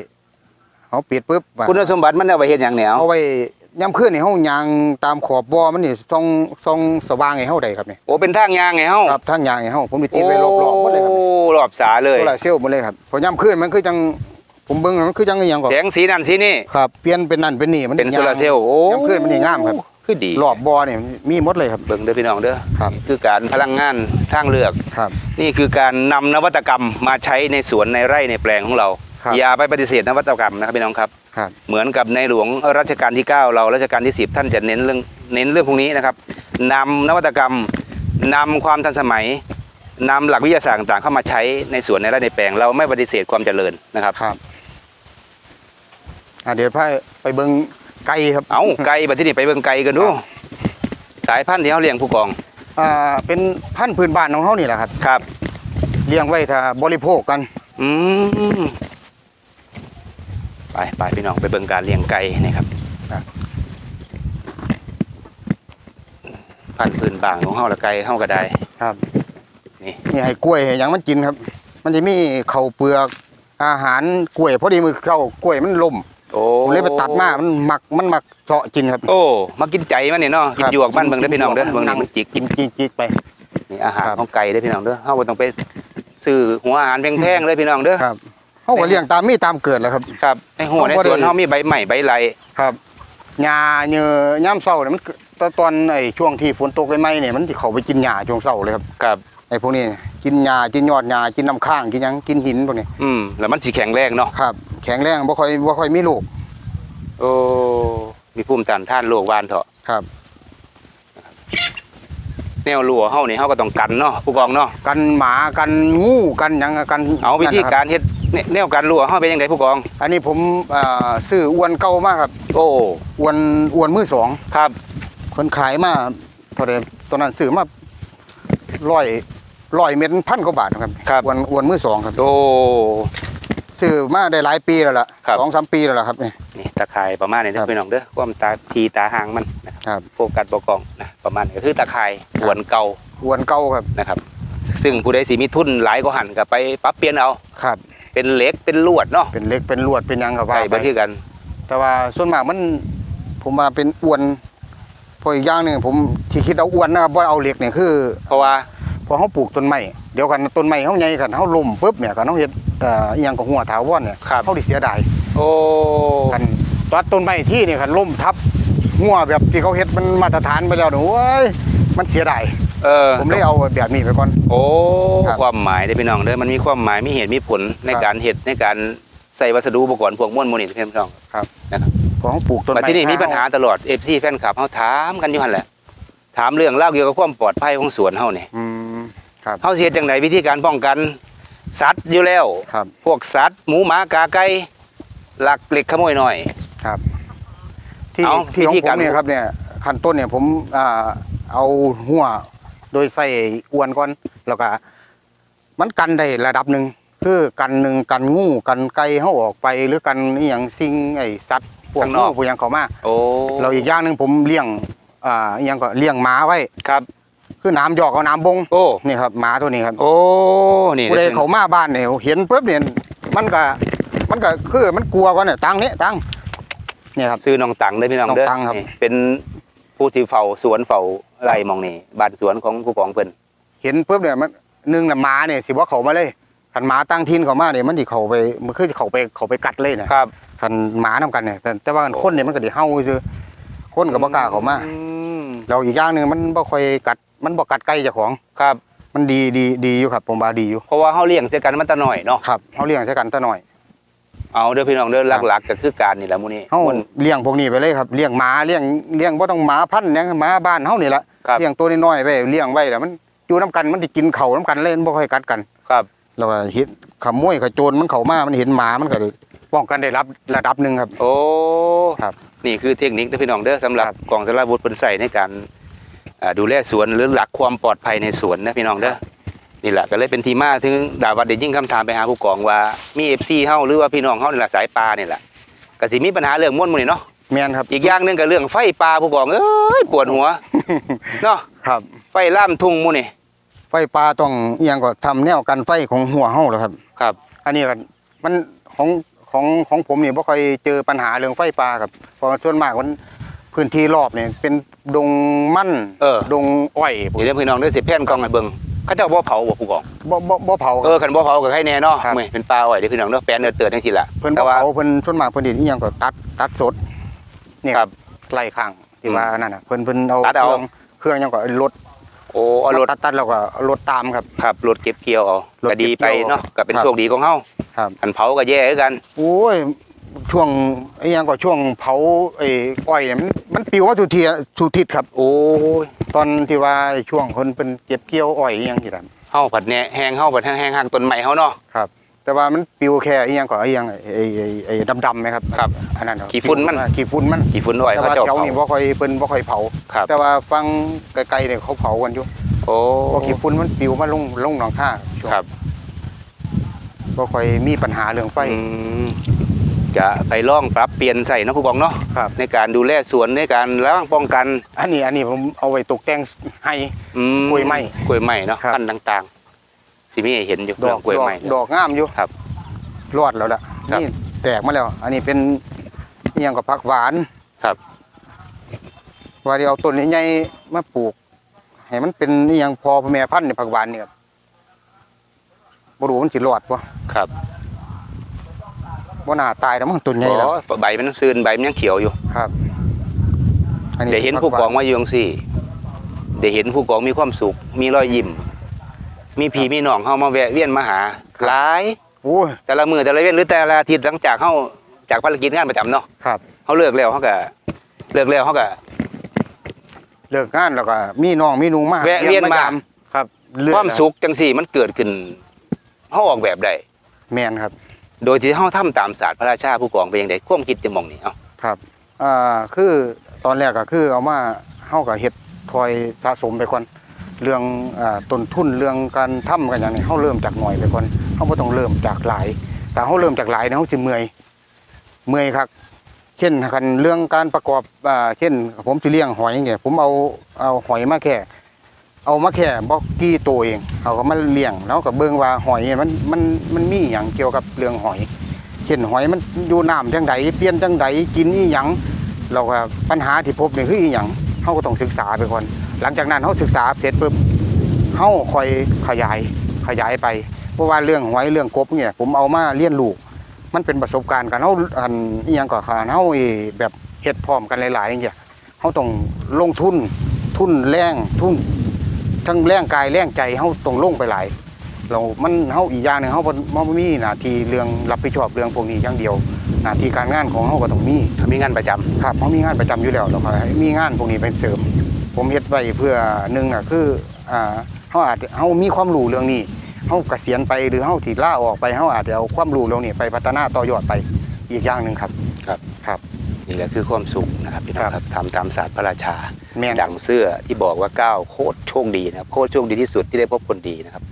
เขาปิดปุ๊บคุณสมบัติมันเอาไปเห็นอย่างเนี่ยเเอาไว้ ย่ำคืนนี่เฮายางตามขอบบ่อมันนี่ส่องส่องสว่างให้เฮาได้ครับนี่โอ้เป็นทางยางไงเฮาครับทางยางให้เฮาผมมีติดไว้รอบๆหมดเลยครับโอ้รอบสาเลยโซลาร์เซลล์หมดเลยครับพอย่ำคืนมันคือจังผมเบิ่งแล้วมันคือจังอีหยังก่อนแสงสีนั่นสีนี่ครับเปลี่ยนเป็นนั่นเป็นนี่มันเป็นโซลาร์เซลล์โอ้ย่ำคืนมันนี่งามครับคือดีรอบบ่อนี่มีหมดเลยครับเบิ่งเด้อพี่น้องเด้อครับคือการพลังงานทางเลือกครับ นี่คือการนำนวัตกรรมมาใช้ในสวนในไร่ในแปลงของเราครับ อย่าไปปฏิเสธนวัตกรรมนะครับพี่น้องครับครับ เหมือนกับในหลวงรัชกาลที่ 9 เรารัชกาลที่ 10 ท่านจะเน้นเรื่องเน้นเรื่องพวกนี้นะครับนำนวัตกรรมนำความทันสมัยนำหลักวิทยาศาสตร์ต่างๆเข้ามาใช้ในสวนในไร่ในแปลง เราไม่ปฏิเสธความเจริญนะครับครับอะเดี๋ยวพาไปเบิ่งไก่ครับ เอาไก่บัดที่นี่ไปเบิ่งไก่กันดู สายพันธุ์ที่เขาเลี้ยงผู้กองอ่าเป็นพันธุ์พื้นบ้านของเฮานี่แหละครับ ครับ เลี้ยงไว้ถ้าบริโภคกัน อืม ไปไปพี่น้องไปเบิ่งการเลี้ยงไก่นะครับครับพันธุ์พื้นบ้านของเฮาละไก่เฮาก็ได้ครับ นี่นี่ให้กล้วยให้หยังมันกินครับ มันจะมีข้าวเปลือกอาหารกล้วยพอดีมือเข้ากล้วยมันล่มโอ้ผมเลยไปตัดมามันหมักมันหมักเจาะกินครับ โอ้มากินใจมันนี่เนาะกินครับหยวกมันเบิ่งเด้อพี่น้องเด้อเบิ่งนี่มันจิกกิน กินกินไป นี่อาหารครับของไก่เด้อพี่น้องเด้อเฮาบ่ต้องไปซื้อหัวอาหารแพงๆเลยพี่น้องเด้อครับ เขาก็เลี้ยงตามมีตามเกิดแหล้วครับ ครับในหัวในเอาบ่สวนได้เฮามีใบใหม่ใบไหลครับหญ้าเนื้อย่ำเศร้าเนี่ยมันตอนตอนไอ้ช่วงที่ฝนตกใหม่ๆเนี่ยมันสิเข้าไปกินหญ้าช่วงเศร้าเลยครับครับ ไอ้พวกนี้กินหญ้ากินยอดหญ้ากินน้ำข้างกินหยังกินหินพวกนี้อืมแล้วมันสิแข็งแรงเนาะครับ แข็งแรงบ่ค่อยบ่ค่อยมีโรคโอ้มีภูมิต้านทานโรควานเถาะครับ แนวรั้วเฮานี่เฮาก็ต้องกันเนาะผู้กองเนาะกันหมากันงูกันหยังกันเอาวิธีนั่นนะครับการเฮ็ดแนแนวการรั้วเฮาเป็นจังไดผู้กอง อันนี้ผมอ่าซื้ออวนเก่ามากครับ โอ้อวนอวนมือสองครับคนขายมาเท่าไหร่ตอนนั้นซื้อมาร้อยร้อยเม็ดพันกว่าบาทครับครับอวนอวนมือสองครับโอ้ ซื้อมาได้หลายปีแล้วล่ะครับ สองสามปีแล้วล่ะครับนี่ นี่ตะข่ายประมาณนี้ครันะบพี่น้องเด้อความตาทีตาหางมันนะครับครับโฟกัสบ่กองนะประมาณนี้ก็คือตะข่ายหวนเก่าอวนเก่าครับนะครับ ซึ่งผู้ใดสิมีทุนหลายก็หันก็ไปปรับเปลี่ยนเอาครับ เป็นเหล็กเป็นลวดเนาะเป็นเหล็กเป็นลวดเป็นหยังครับไปว่าเบิ่งคือกันแต่ว่าส่วนมากมัน ผมว่าเป็นอวนเพราะอีกอย่างหนึ่งผมที่คิดเอาอวนนะครับว่าเอาเหล็กเนี่ยคือ เพราะว่า พอเขาปลูกต้นไม้เดี๋ยวกันต้นไม้เขาใหญ่กันเขาล่มปุ๊บเนี่ยกันเขาเฮ็ดเอ่ออหยังกับหัวถาวรเนี่ยครับ เขาดิเสียดายโอ้กันตัดต้นไม้ที่เนี่ยกันล่มทับหัวแบบที่เขาเฮ็ดมันมาตรฐานไปแล้วเนี่ยโอ้ยมันเสียดายเออผมเลยเอาแบบนี้ไปก่อน โอ้ครับ ความหมายได้อพี่น้องเด้อมันมีความหมายมีเหตุมีผลในครับการเฮ็ดในการใส่วัสดุอุปกรณ์พวกม้วนโมนี่พี่น้องครับนะครับพอเขาปลูกต้นมาไม้ที่นี่มีปัญหาตลอดเอฟซีแฟนคลับเขาถามกันอยู่หั่นแหละ ถามเรื่องเล่าวเกี่ยวกับความปลอดภัยของสวนเฮานี่อืม ครับเฮาสิเฮ็ดจังไดวิธีการป้องกัน สัตว์อยู่แล้ว ครับ พวกสัตว์หมูหมากาไก่ลักเล็กขโมยน้อย ครับที่เอาที่ของวิธีผการ มเนี่ยครับเนี่ยขั้นต้นเนี่ยผมอ่าเอาหัวโดยใส่อวนก่อนแล้วก็มันกันได้ระดับหนึ่งคือกันหนึ่งกันงูกันไก่เขาออกไปหรือกันอหย่างสิ่งไอ้สัตว์พวกข้างนงูอก พวกหยังเขามาโอ้เราอีกอย่างหนึ่งผมเลี้ยงอ่าอหยังก็เลี้ยงหมาไว้ ครับ คือน้ำหยอกกับน้ำบงโอ้นี่ครับหมาตัวนี้ครับโอ้นี่ผู้ใดเขามาบ้านเนี่ยเห็นปุ๊บเนี่ยมันก็มันก็คือมันกลัวก่อนเนี่ยตังนี้ตังเนี่ยครับซื้อน้องตังเด้อพี่น้องเด้อน้องตังครับนี่เป็นผู้ที่เฝ้าสวนเฝ้าไร่หมองนี่บ้านสวนของผู้กองเพิ่นเห็นปุ๊บเนี่ยมันหนึ่งน่ะหมาเนี่ยสิว่าเขามาเลยขันหมาตั้งทินเขามาเนี่ยมันดิเขาไปมันคือเขาไปเขาไปกัดเลยนะครับขันหมานํกันเนี่ยแต่แต่ว่าคนเนี่ยมันก็ดิเห่าคือคนกับบ่กล้าเขามาอืมแล้วอีกอย่างหนึ่งมันบ่ค่อยกัด มันบ่กัดไก่เจ้าของ ครับ มันดีดีดีอยู่ครับ ผมว่าดีอยู่ เพราะว่าเฮาเลี้ยงเสียกันมาแต่น้อยเนาะ ครับเขาเลี้ยงใช้กันตะหน่อยเอาเด้อพี่น้องเด้อครับหลักๆก็คือการนี่แหละมื้อนี้เขามันเลี้ยงพวกนี้ไปเลยครับเลี้ยงหมาเลี้ยงเลี้ยงบ่ต้องหมาพันธุ์หยังหมาบ้านเฮานี่แหละครับเลี้ยงตัวน้อยๆไว้เลี้ยงไว้แล้วมันอยู่น้กันมันสิกินเข่าวน้กันเลยมันบ่ค่อยกัดกัน ครับแล้วก็เห็นขโมยขโจรมันเข้ามามันเห็นหมามันก็เลยป้องกันได้รับระดับหนึ่งครับ โอ้ครับ นี่คือเทคนิคนะพี่น้องเด้อสำหรับครับกองสารวุฒิเป็นใส่ในการอ่า ดูแลสวนหรือหลักความปลอดภัยในสวนนะพี่น้องเด้อนี่แหละก็เลยเป็นที่มาถึงดาวัดเดยิ่งคำถามไปหาผู้กองว่ามีเอฟซีเฮาหรือว่าพี่น้องเฮานี่แหละสายปลานี่แหละก็สิมีปัญหาเรื่องม่วนหมื้นี่เนาะแม่นครับอีกอย่างหนึงก็เรื่องไฟป่าผู้กองเอ้ยปวดหัวเนาะครับ ไฟล่ามทุ่งหมู่นี่ไฟป่าต้องเอียงก็ทำแนวกันไฟของหัวเฮาแล้วครับครับ อันนี้ก็มันของของของผมนี่บ่ค่อยเจอปัญหาเรื่องไฟป่าครับเพราะส่วนมากมัน พื้นที่รอบเนี่ยเป็นดงมั่นเออ ดงอ้อยเดี๋ยวพี่น้องเด้อสิแผ่นกล้องให้เบิ่งเขาเจ้าบ่เผาบ่ผู้กองบ่บ่บ่เผาคเอรับ อคันบ่เผาก็ให้แน่เนาะครับ มื้อเป็นปลาอ้อยเด้อพี่น้องเด้อแปลนเนื้อเตือนจังซี่ล่ะเพิ่นแต่บ่ว่า เผาเพิ่นส่วนมากเพิ่นเฮ็ดอีหยังก็ตัดตัดสดเนี่ยครับไล่ข้างที่อืมว่านั่นน่ะเพิ่นเพิ่นเอาตัดเอาเครื่องเครื่องหยังก็รถโอ้เอารถตัดตัดแล้วก็รถตามครับครับรถเก็บเกี่ยวเอารถก็เก็บดีเกี่ไปยวเนาะก็เป็นครับ โชคดีของเฮาครับอันเผาก็แย่คือกัน โอ้ย ช่วงไอ้หยังก็ช่วงเผาไอ้อ้อยเนี่ยมันมันปลิวมาทุกทีทุกทิศครับ โอ้ยตอนที่ว่าไอ้ช่วงเพิ่นเป็นเก็บเกี่ยวอ้อยอีหยังที่นั่นเฮาผัดแหน่แห้งเฮาผัดแห้งๆหักต้นไม้เฮาเนาะ ครับ แต่ว่ามันปลิวแค่อีหยังก็ไอ้หยังไอ้ไอ้ไอ้ดำๆไหมครับครับอันนั้นเาขี้ฝุ่นมัน ขี้ฝุ่นมันขี้ฝุ่นอ้อยแต่เขาว่าเจ้าแถวเผานี้บ่ค่อยเพิ่นบ่ค่อยเผา ครับ แต่ว่าฟังไกลๆเนี่ยเขาเผากันอยู่โอ้ เพราะขี้ฝุ่นมันปลิวมาลงลงหนองท่าช่วงครับ บ่ค่อยมีปัญหาเรื่องไฟ อืม จะไปลองปรับเปลี่ยนใส่เนาะผู้กองเนาะครับ ในการดูแลสวนในการระวังป้องกันอันนี้อันนี้ผมเอาไว้ตกแต่งให้ อืมกล้วยไม้กล้วยไม้เนาะครับ พันธุ์ต่างๆสิมีให้เห็นอยู่ดเรื่ออกงกล้วยดอกไม้ ดอกงามอยู่ครับรอดแล้วล่ะครับ นี่แตกมาแล้ว อันนี้เป็นอหยังกับผักหวานครับว่าที่เอาต้นใหญ่ๆมาปลูกให้มันเป็นอหยังพอแม่พันธุ์ในผักหวานนี่ครับบ่รู้มันสิรอดบ่ครับ บ่น่าตายแล้วมั้งต้นใหญ่แล้วอ๋อใบมันซื่นใบมันยังเขียวอยู่ครับเดี๋ยวเห็นผู้กองมาอยู่จังซี่เดี๋ยวเห็นผู้กองมีความสุข มีรอยยิ้มมีพี่มีน้องเฮามาแวะเวียนมาหาหลายโอ้ยแต่ละมือแต่ละเว้นหรือแต่ละอาทิตย์หลังจากเฮาจากภารกิจงานประจำเนาะครับเฮาเลิกแล้วเฮาก็เลิกแล้วเฮาก็เลิกงานแล้วก็มีน้องมีนุงมาแวะเวียนมามครับเรื่อยความสุขจังซี่มันเกิดขึ้นเฮาออกแบบได้แม่นครับ โดยที่เฮาทำตามศาสตร์พระราชาผู้กองไปยังไดความคิดจะมองนี่เอ้าครับอ่าคือตอนแรกก็คือเอามาเฮาก็เฮ็ดคอยสะสมไปก่อนเรื่องอ่าต้นทุนเรื่องการทำกันอย่างนี้เฮาเริ่มจากหน่อยไปก่อนเฮาบ่ต้องเริ่มจากหลาย แต่เฮาเริ่มจากหลายเนี่ยเฮาสิเมื่อยเมื่อยครับเช่นคันเรื่องการประกอบอ่าเช่น ผมสิเลี้ยงหอยเนี่ยผมเอาเอาหอยมาแค่ เอามาแค่บ่กี่ตัวเองเอาก็มาเลี้ยงแล้วก็เบิ่งว่าหอยมันมันมันมีหยังเกี่ยวกับเรื่องหอยเช่นหอยมันอยู่น้ำจังใดเปลี่ยนจังใดกินอีหยังเราก็ปัญหาที่พบนี่คืออีหยังเฮาก็ต้องศึกษาไปก่อนหลังจากนั้นเฮาศึกษาเสร็จปุ๊บเฮาค่อยขยายขยายไป เพราะว่าเรื่องหอยเรื่องกบเนี่ย ผมเอามาเรียนรู้มันเป็นประสบการณ์กันเฮาอันอีหยังก็ขาเฮาเอแบบเฮ็ดพร้อมกันหลายๆอย่างเงี้ยเฮาต้องลงทุนทุนแรงทุน ทั้งแรงกายแรงใจเฮาต้องลงไปหลาย เรามันเฮาอีกอย่างหนึงเฮาบ่บ่มีหน้าที่เรื่องรับผิดชอบเรื่องพวกนี้อย่างเดียวหน้าที่การงานของเฮาก็ต้องมีถ้ามีงานประจำครับเฮามีงานประจำอยู่แล้วเราก็ให้มีงานพวกนี้เป็นเสริม ผมเฮ็ดไว้เพื่อหนึงน่ะคืออ่าเฮาอาจเฮามีความรู้เรื่องนี้เฮาเกษียณไปหรือเฮาที่ลาออกไปเฮาอาจจะเอาความรู้เรื่องนี้ไปพัฒนาต่อยอดไปอีกอย่างหนึงครับ นี่แหละคือความสุขนะครับพี่น้องครับทำตามศาสตร์พระราชาแม่น ดังเสื้อที่บอกว่าก้าวโคตรโชคดีนะครับโคตรโชคดีที่สุดที่ได้พบคนดีนะครับ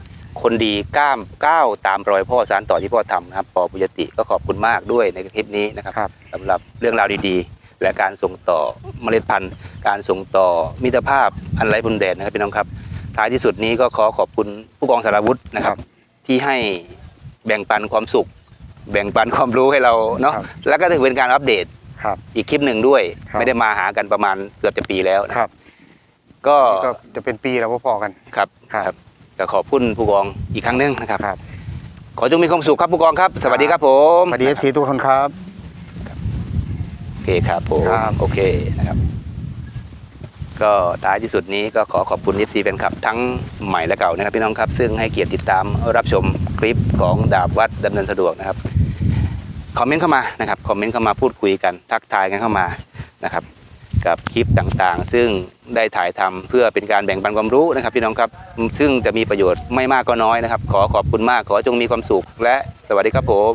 คนดีก้ามก้าวตามรอยพ่อสารต่อที่พ่อทำนะครับปอปุยติก็ขอบคุณมากด้วยในคลิปนี้นะครับ ครับ สำหรับเรื่องราวดีๆ และการส่งต่อเมล็ดพันธุ์ การส่งต่อมิตรภาพอันไร้พรมแดนนะครับพี่น้องครับ ท้ายที่สุดนี้ก็ขอขอบคุณผู้กองสารวุฒินะครับ ที่ให้แบ่งปันความสุข แบ่งปันความรู้ให้เราเนาะครับ แล้วก็ถือเป็นการอัปเดต ครับอีกคลิปหนึ่งด้วย ครับ ไม่ได้มาหากันประมาณเกือบจะปีแล้วนะครับก็นี่ก็จะเป็นปีแล้วพอๆกัน ครับครับ ก็ขอบคุณผู้กองอีกครั้งหนึงนะครับ ครับ ขอจงมีความสุขครับผู้กองครับ สวัสดีครับผม สวัสดี FC ทุกคนครับ โอเคครับผมครับ โอเคนะครับ ก็ท้ายที่สุดนี้ก็ขอขอบคุณ FC แฟนคลับ ทั้งใหม่และเก่านะครับพี่น้องครับ ซึ่งให้เกียรติติดตามรับชมคลิปของดาบวัดดำเนินสะดวกนะครับ คอมเมนต์เข้ามานะครับคอมเมนต์เข้ามาพูดคุยกันทักทายกันเข้ามานะครับ กับคลิปต่างๆ ซึ่งได้ถ่ายทำเพื่อเป็นการแบ่งปันความรู้นะครับ พี่น้องครับซึ่งจะมีประโยชน์ไม่มากก็น้อยนะครับ ขอขอบคุณมากขอจงมีความสุขและสวัสดีครับผม